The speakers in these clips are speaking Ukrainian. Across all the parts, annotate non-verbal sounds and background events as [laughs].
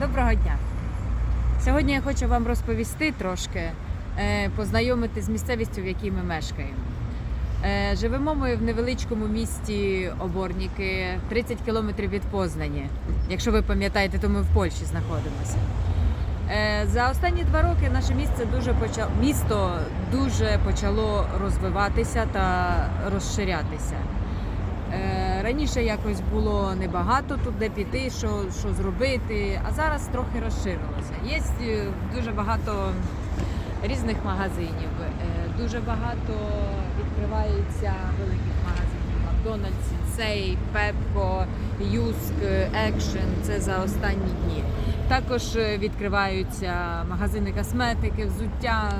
Доброго дня! Сьогодні я хочу вам розповісти трошки, е, познайомити з місцевістю, в якій ми мешкаємо. Е, Живемо ми в невеличкому місті Оборніки, 30 кілометрів від Познані. Якщо ви пам'ятаєте, то ми в Польщі знаходимося. Е, За останні два роки наше місце дуже почало, місто дуже почало розвиватися та розширятися. Е, Раніше якось було небагато тут де піти, що, що зробити, а зараз трохи розширилося. Є е, дуже багато різних магазинів, е, дуже багато відкривається великих магазинів. Макдональдс, Сей, Пепко, Юск, Екшен. Це за останні дні. Також е, відкриваються магазини косметики, взуття,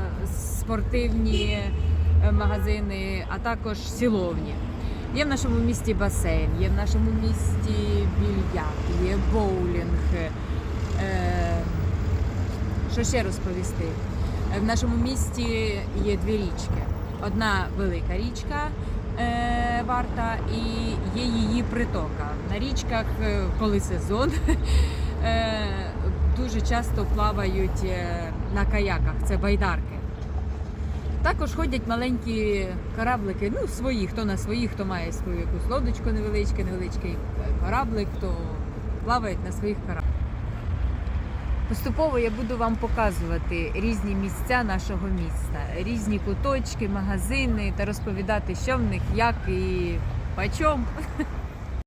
спортивні е, магазини, а також сіловні. Є в нашому місті басейн, є в нашому місті більярд, є боулінг. Е, що ще розповісти? Е, В нашому місті є дві річки. Одна велика річка е, варта і є її притока. На річках, коли сезон, [laughs] дуже часто плавають на каяках, це байдарки. Також ходять маленькі кораблики, ну свої, хто на свої, хто має свою якусь лодочку невеличку, невеличкий кораблик, хто плавають на своїх корабликах. Поступово я буду вам показувати різні місця нашого міста, різні куточки, магазини та розповідати, що в них, як і почом.